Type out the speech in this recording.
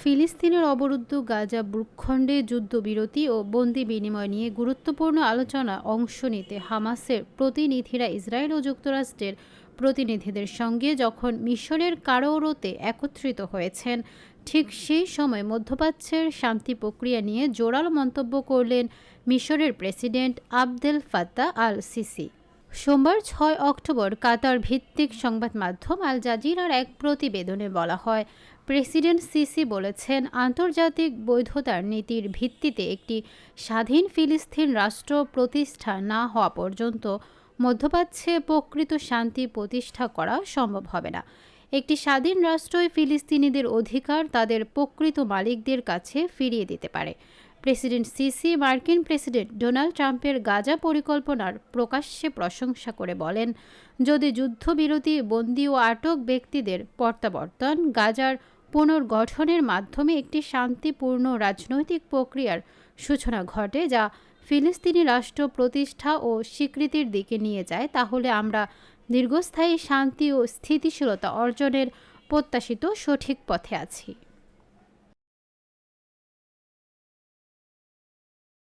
ফিলিস্তিনের অবরুদ্ধ গাজা ভূখণ্ডে যুদ্ধবিরতি ও বন্দি বিনিময় নিয়ে গুরুত্বপূর্ণ আলোচনা অংশ নিতে হামাসের প্রতিনিধিরা ইসরায়েল ও যুক্তরাষ্ট্রের প্রতিনিধিদের সঙ্গে যখন মিশরের কারোরোতে একত্রিত হয়েছেন, ঠিক সেই সময় মধ্যপ্রাচ্যের শান্তি প্রক্রিয়া নিয়ে জোরালো মন্তব্য করলেন মিশরের president Abdel Fattah al Sisi সোমবার ছয় অক্টোবর কাতার ভিত্তিক সংবাদ মাধ্যম আল জাজিরার এক প্রতিবেদনে বলা হয়, প্রেসিডেন্ট সিসি বলেছেন, আন্তর্জাতিক বৈধতার নীতির ভিত্তিতে একটি স্বাধীন ফিলিস্তিন রাষ্ট্র প্রতিষ্ঠা না হওয়া পর্যন্ত মধ্যপ্রাচ্যে প্রকৃত শান্তি প্রতিষ্ঠা করা সম্ভব হবে না। একটি স্বাধীন রাষ্ট্রই ফিলিস্তিনিদের অধিকার তাদের প্রকৃত মালিকদের কাছে ফিরিয়ে দিতে পারে। প্রেসিডেন্ট সিসি, মার্কিন প্রেসিডেন্ট ডোনাল্ড ট্রাম্পের গাজা পরিকল্পনার প্রকাশ্যে প্রশংসা করে বলেন, যদি যুদ্ধবিরতি, বন্দী ও আটক ব্যক্তিদের প্রত্যাবর্তন গাজার পুনর্গঠনের মাধ্যমে একটি শান্তিপূর্ণ রাজনৈতিক প্রক্রিয়ার সূচনা ঘটে যা ফিলিস্তিনি রাষ্ট্র প্রতিষ্ঠা ও স্বীকৃতির দিকে নিয়ে যায়, তাহলে আমরা দীর্ঘস্থায়ী শান্তি ও স্থিতিশীলতা অর্জনের প্রত্যাশিত সঠিক পথে আছি।